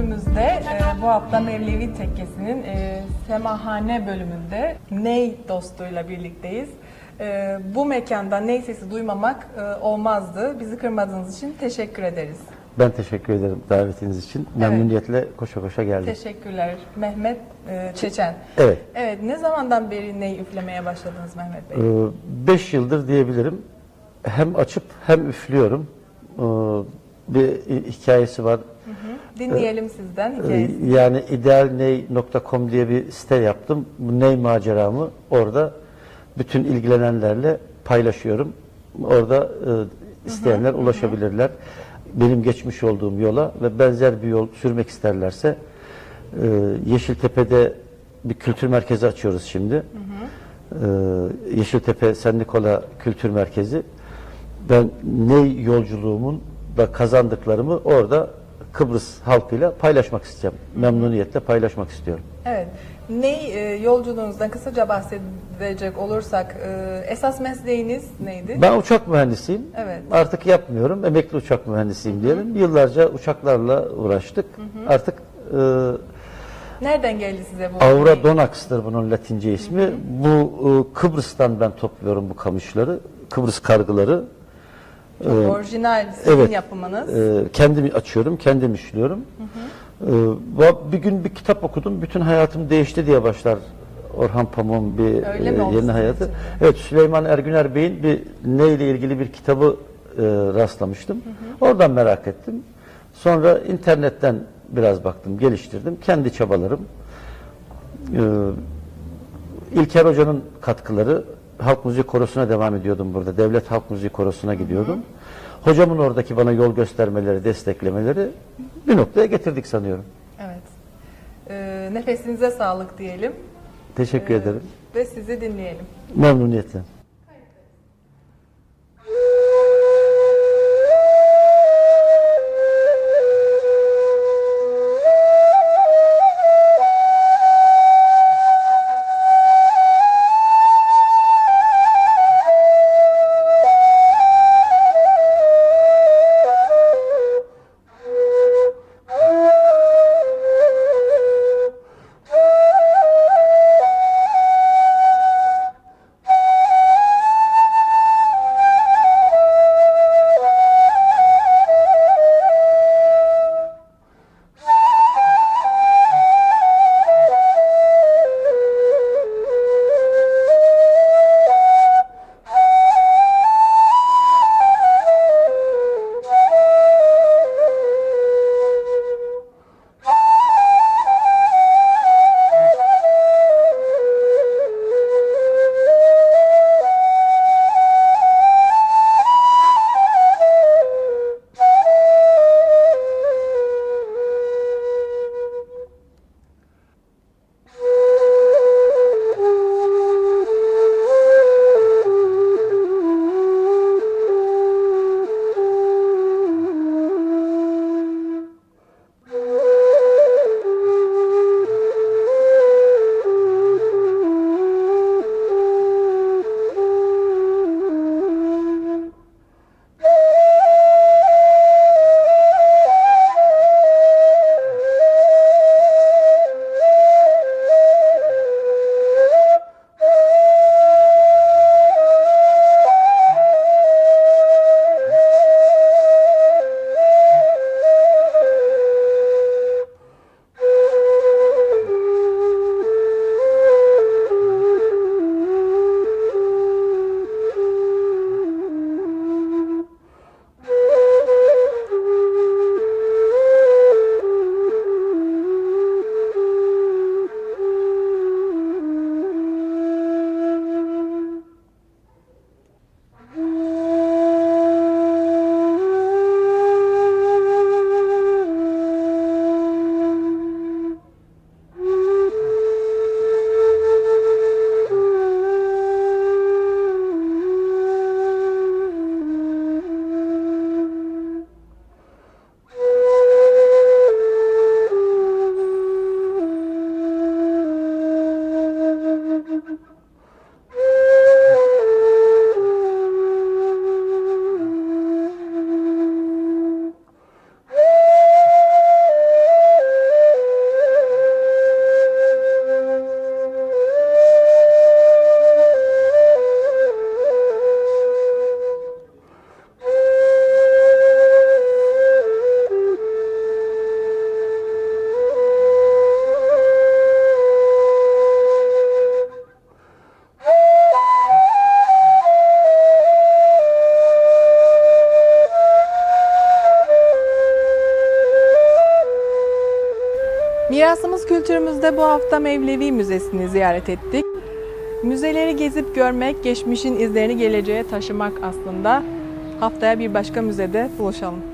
Kültürümüzde e, bu hafta Mevlevi Tekkesi'nin e, Semahane bölümünde Ney dostuyla birlikteyiz. E, bu mekanda ney sesi duymamak e, olmazdı. Bizi kırmadığınız için teşekkür ederiz. Ben teşekkür ederim davetiniz için. Memnuniyetle koşa koşa geldim. Teşekkürler Mehmet e, Çeçen. Evet. Evet, ne zamandan beri ney üflemeye başladınız Mehmet Bey? 5 yıldır diyebilirim. Hem açıp hem üflüyorum. Ee, Bir hikayesi var. Dinleyelim sizden Ee, hikayesini. Yani idealney.com diye bir site yaptım. Bu ney maceramı orada bütün ilgilenenlerle paylaşıyorum. Orada e, isteyenler ulaşabilirler. Benim geçmiş olduğum yola ve benzer bir yol sürmek isterlerse e, Yeşiltepe'de bir kültür merkezi açıyoruz şimdi. E, Yeşiltepe Sen Nikola Kültür Merkezi. Ben ney yolculuğumun da kazandıklarımı orada Kıbrıs halkıyla paylaşmak isteyeceğim. Memnuniyetle paylaşmak istiyorum. Evet. Ney e, yolculuğunuzdan kısaca bahsedecek olursak e, esas mesleğiniz neydi? Ben uçak mühendisiyim. Evet. Artık yapmıyorum. Emekli uçak mühendisiyim diyelim. Yıllarca uçaklarla uğraştık. Artık e, Nereden geldi size bu? Aura? Donax'tır bunun latince ismi. Bu e, Kıbrıs'tan ben topluyorum bu kamışları. Kıbrıs kargıları. Çok orijinal sizin evet. yapımınız. E, kendim açıyorum, kendim işliyorum. E, bu- bir gün bir kitap okudum. Bütün hayatım değişti diye başlar Orhan Pamuk'un bir Öyle e, yeni hayatı. için? Evet Süleyman Ergüner Bey'in bir neyle ilgili bir kitabı e, rastlamıştım. Oradan merak ettim. Sonra internetten biraz baktım, geliştirdim. Kendi çabalarım. E, İlker Hoca'nın katkıları Halk Müziği Korosu'na devam ediyordum burada. Devlet Halk Müziği Korosu'na gidiyordum. Hocamın oradaki bana yol göstermeleri, desteklemeleri bir noktaya getirdik sanıyorum. Evet. E, nefesinize sağlık diyelim Teşekkür ederim. ve sizi dinleyelim. Memnuniyetle. Mirasımız kültürümüzde bu hafta Mevlevi Müzesi'ni ziyaret ettik. Müzeleri gezip görmek, geçmişin izlerini geleceğe taşımak aslında. Haftaya bir başka müzede buluşalım.